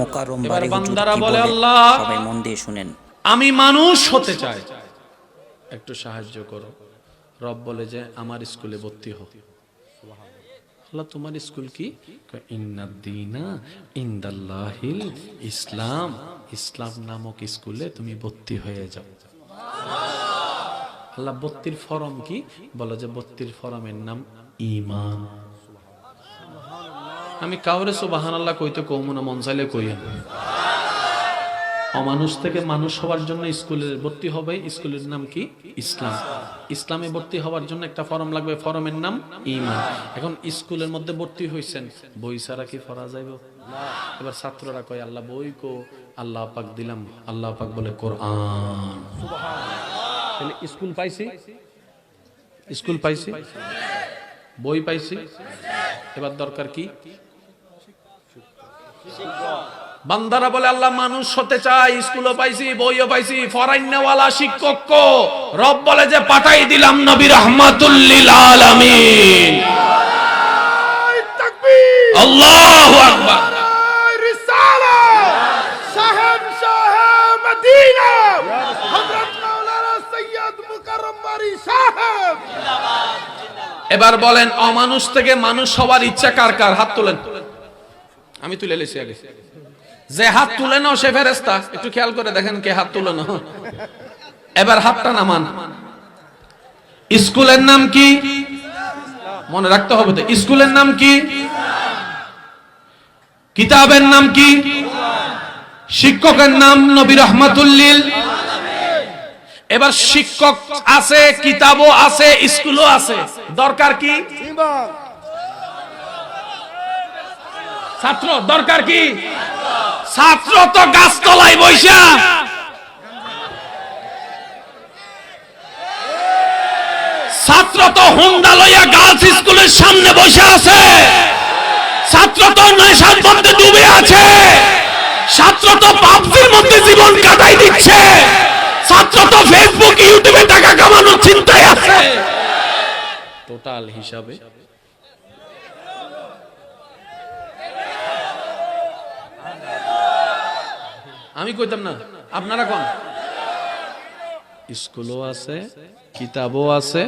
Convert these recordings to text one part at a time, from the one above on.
মোকারম এবার বাড়ি হুজুর বান্দারা বলে, বলে আল্লাহ। সবাই মন দিয়ে শুনেন। আমি মানুষ হতে চাই। একটু সাহায্য করো। রব বলে যে আমার স্কুলে ভর্তি হো আল্লাহ তোমার স্কুল কি? ইন্দাল্লাহিল ইসলাম। ইসলাম নামক স্কুলে তুমি ভর্তি হয়ে যাও। আল্লাহ ভর্তির ফরম কি? বলে যে ভর্তির ফরমের নাম ইমান। আমি কাউরে সুবাহান আল্লাহ কইতে কমু না, মন চাইলে কইেন অমানুষ থেকে মানুষ হওয়ার জন্য স্কুলে ভর্তি হবে, স্কুলের নাম কি? ইসলাম। ইসলামে ভর্তি হওয়ার জন্য একটা ফর্ম লাগবে, ফর্মের নাম ইমান এখন স্কুলের মধ্যে ভর্তি হয়েছেন বই ছাড়া কি পড়া যাইব? এবার ছাত্ররা কয়, আল্লাহ বই কো, আল্লাহ পাক দিলাম। আল্লাহ পাক বলে, কোরআন। স্কুল পাইছি? স্কুল পাইছি? বই পাইছি? এবার দরকার কি? বান্দারা বলে আল্লাহ মানুষ হতে চাই স্কুলও পাইছি বইও পাইছি ফরাইনাওয়ালা শিক্ষক কো? রব বলে যে পাঠাই দিলাম নবী রহমাতুল্লিল আলামিন। এবার বলেন অমানুষ থেকে মানুষ হওয়ার ইচ্ছা কার কার? হাত তোলেন আমি তুলে লেছি আগে। যে হাত তুলে নাও সে ফেরেস্তা একটু খেয়াল করে দেখেন কে হাত তুলে নাও। এবার হাতটা নামান। স্কুলের নাম কি? মনে রাখতে হবে তো, স্কুলের নাম কি? কিতাবের নাম কি? শিক্ষকের নাম নবী রহমাতুল্লিল। এবার শিক্ষক আছে, কিতাবও আছে, স্কুলও আছে। দরকার কি? ছাত্র, দরকার কি? ছাত্র তো গাছতলায় বৈশা। ছাত্র তো হুন্ডা লইয়া গার্লস স্কুলের সামনে বসে আছে। ছাত্র তো নেশার মধ্যে ডুবে আছে। ছাত্র তো পাবজির মধ্যে জীবন কাটাই দিচ্ছে। ছাত্র তো ফেসবুক ইউটিউবে টাকা কামানোর চিন্তায় আছে। টোটাল হিসাবে আমি কইতাম না। আপনারা কোন? স্কুলও আছে কিতাবও আছে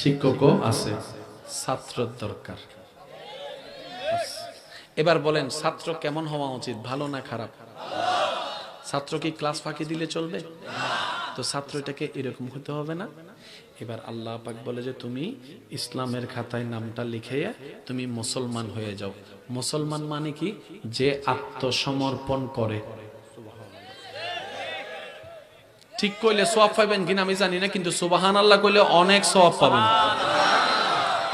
শিক্ষকও আছে। ছাত্রর দরকার। এবার বলেন ছাত্র কেমন হওয়া উচিত ভালো না খারাপ? ছাত্র কি ক্লাস ফাঁকি দিলে চলবে? তো ছাত্র এটাকে এরকম হতে হবে না। এবার আল্লাহ পাক বলে যে তুমি ইসলামের খাতায় নামটা লিখে তুমি মুসলমান হয়ে যাও। মুসলমান মানে কি? যে আত্মসমর্পণ করে। ঠিক কইলে সোয়াব পাবেন কিনা আমি জানি না, কিন্তু সুবাহান আল্লাহ করলে অনেক সোয়াব পাবেন।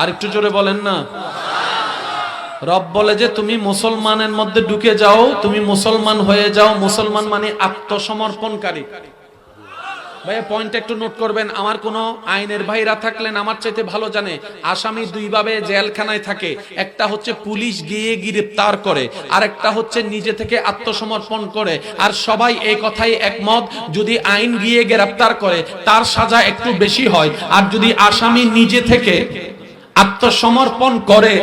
আর একটু জোরে বলেন না। রব বলে যে তুমি মুসলমানের মধ্যে ঢুকে যাও, তুমি মুসলমান হয়ে যাও। মুসলমান মানে আত্মসমর্পণকারী। ভাইয়া পয়েন্ট একটু নোট করবেন। আমার কোন আইনের ভাইরা থাকলেন, আমার চাইতে ভালো জানে। আসামি দুইভাবে জেলখানায় থাকে। একটা হচ্ছে পুলিশ গিয়ে গ্রেপ্তার করে, আর একটা হচ্ছে নিজে থেকে আত্মসমর্পণ করে। আর সবাই এই কথাই একমত, যদি আইন গিয়ে গ্রেপ্তার করে, তার সাজা একটু বেশি হয়। আর যদি আসামি নিজে থেকে আত্মসমর্পণ করে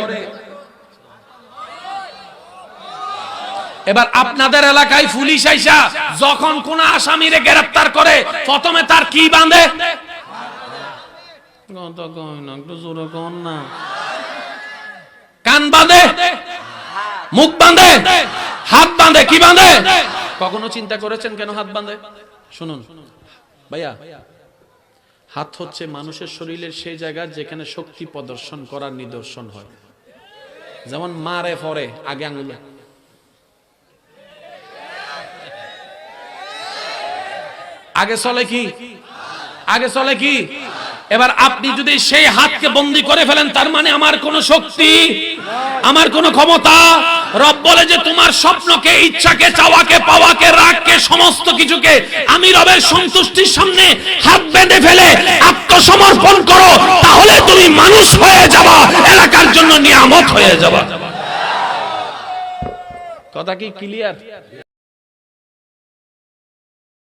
এবার আপনাদের এলাকায় পুলিশ আইসা যখন কোন আসামিরে গ্রেফতার করে প্রথমে তার কি বাঁধে? কান বাঁধে? মুখ বাঁধে? হাত বাঁধে? কি বাঁধে? কখনো চিন্তা করেছেন কেন হাত বাঁধে? শুনুন। ভাইয়া হাত হচ্ছে মানুষের শরীরের সেই জায়গা যেখানে শক্তি প্রদর্শন করার নিদর্শন হয়। যেমন মারে পরে আগে আঙুলে। আগে চলে কি? আগে চলে কি? এবার আপনি যদি সেই হাতকে বন্দি করে ফেলেন, তার মানে আমার কোন শক্তি, আমার কোন ক্ষমতা। রব বলে যে তোমার স্বপ্নকে, ইচ্ছাকে, চাওয়াকে, পাওয়াকে, রাগকে, সমস্ত কিছুকে আমি রবের সন্তুষ্টির সামনে হাত বেঁধে ফেলে আত্মসমর্পণ করো, তাহলে তুমি মানুষ হয়ে যাবা, এলাকার জন্য নিয়ামত হয়ে যাবা। কথা কি ক্লিয়ার